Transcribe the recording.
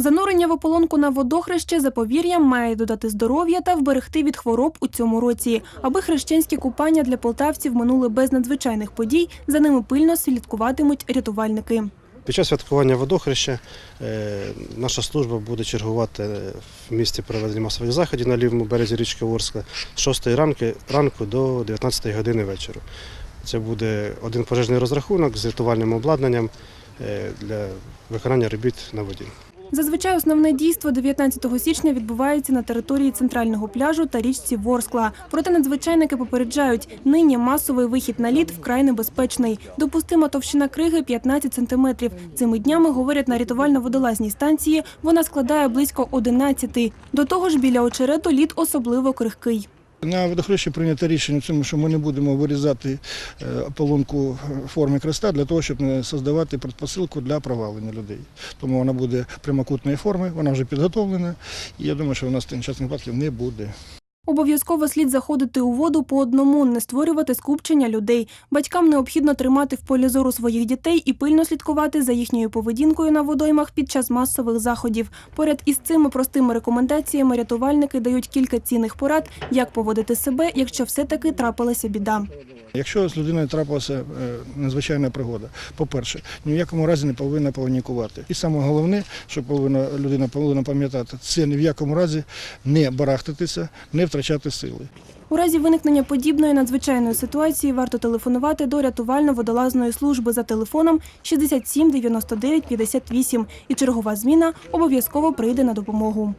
Занурення в ополонку на водохреще за повір'ям має додати здоров'я та вберегти від хвороб у цьому році. Аби хрещенські купання для полтавців минули без надзвичайних подій, за ними пильно слідкуватимуть рятувальники. Під час святкування водохреща е, наша служба буде чергувати в місті проведення масових заходів на лівому березі річки Ворскла з 6 ранку, ранку до 19 години вечора. Це буде один пожежний розрахунок з рятувальним обладнанням е, для виконання робіт на воді. Зазвичай основне дійство 19 січня відбувається на території центрального пляжу та річці Ворскла. Проте надзвичайники попереджають, нині масовий вихід на лід вкрай небезпечний. Допустима товщина криги 15 сантиметрів. Цими днями говорять на рятувально-водолазній станції. Вона складає близько 11. До того ж, біля очерету лід особливо крихкий. На водохрещі прийнято рішення тому що ми не будемо вирізати полонку ополонку в креста для того, щоб не создавати предпосилку для провалення людей. Тому вона буде прямокутної форми, вона вже підготовлена, і я думаю, що у нас нещасних випадків не буде. Обов'язково слід заходити у воду по одному, не створювати скупчення людей. Батькам необхідно тримати в полі зору своїх дітей і пильно слідкувати за їхньою поведінкою на водоймах під час масових заходів. Поряд із цими простими рекомендаціями рятувальники дають кілька цінних порад, як поводити себе, якщо все-таки трапилася біда. Якщо з людиною трапилася е, надзвичайна пригода, по-перше, ні в якому разі не повинна панікувати. І саме головне, що повинна людина повинна пам'ятати, це ні в якому разі не барахтатися, не втрачати сили. У разі виникнення подібної надзвичайної ситуації варто телефонувати до рятувально-водолазної служби за телефоном 67 99 58 і чергова зміна обов'язково прийде на допомогу.